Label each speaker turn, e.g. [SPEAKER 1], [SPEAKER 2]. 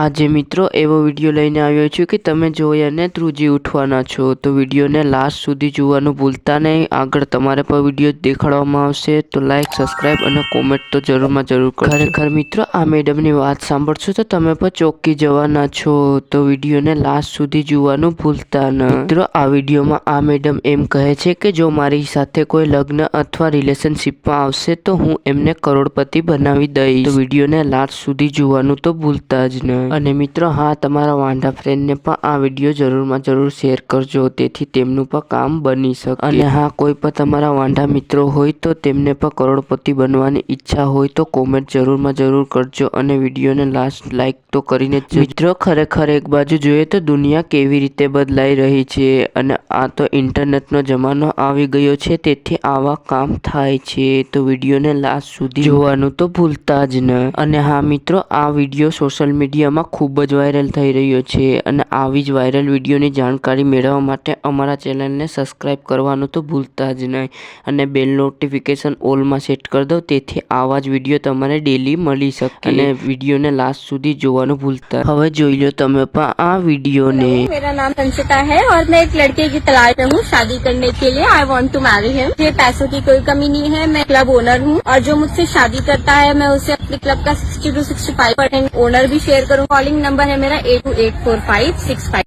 [SPEAKER 1] આજે મિત્રો એવો વીડિયો લઈને આવ્યો છું કે તમે જોઈ અને ધ્રુજી ઉઠવાના છો. તો વિડીયોને લાસ્ટ સુધી જોવાનું ભૂલતા નહીં. આગળ તમારે પણ વીડિયો દેખાડવામાં આવશે. તો લાઇક સબસ્ક્રાઇબ અને કોમેન્ટ તો જરૂરમાં જરૂર કરો ખરેખર મિત્રો, આ મેડમની વાત સાંભળશો તો તમે પણ ચોંકી જવાના છો. તો વિડીયોને લાસ્ટ સુધી જોવાનું ભૂલતા ન. મિત્રો, આ વિડીયોમાં આ મેડમ એમ કહે છે કે જો મારી સાથે કોઈ લગ્ન અથવા રિલેશનશિપમાં આવશે તો હું એમને કરોડપતિ બનાવી દઈશ. તો વિડીયોને લાસ્ટ સુધી જોવાનું તો ભૂલતા જ નહીં અને મિત્રો હા તમારા વાંઢા ફ્રેન્ડને પણ આ વીડિયો જરૂરમાં જરૂર શેર કરજો તેથી તેમનું પણ કામ બની શકે. અને હા કોઈ પણ તમારા વાંઢા મિત્રો હોય તો તેમને પણ કરોડપતિ બનવાની ઈચ્છા હોય તો કોમેન્ટ જરૂરમાં જરૂર કરજો અને વિડીયોને લાસ્ટ લાઈક તો કરીને જ મિત્રો ખરેખર એક બાજુ જોઈએ તો દુનિયા કેવી રીતે બદલાઈ રહી છે અને આ તો ઇન્ટરનેટનો જમાનો આવી ગયો છે તેથી આવા કામ થાય છે. તો વિડીયોને લાસ્ટ સુધી જોવાનું તો ભૂલતા જ ન. અને હા મિત્રો આ વીડિયો સોશિયલ મીડિયામાં ખૂબ જ વાયરલ થઈ રહ્યો છે અને આવી જ વાયરલ વિડીયોની જાણકારી મેળવવા માટે અમારા ચેનલને સબસ્ક્રાઇબ કરવાનું તો ભૂલતા જ નહીં અને બેલ નોટિફિકેશન ઓલમાં સેટ કરી દો તેથી આવા જ વિડીયો તમારે ડેલી મળી શકે અને વિડીયોને લાસ્ટ સુધી જોવાનું ભૂલતા હવે જોઈ લો તમે પણ આ વિડીયોને
[SPEAKER 2] मेरा नाम संचिता है और मैं एक लड़के की तलाश में हूँ शादी करने के लिए I want to marry him मुझे पैसों की कोई कमी नहीं है मैं क्लब ओनर हूँ और जो मुझसे शादी करता है मैं उसे अपने क्लब का sixty two sixty five percent owner भी शेयर करूँ कॉलिंग नंबर है मेरा eight two eight four five six five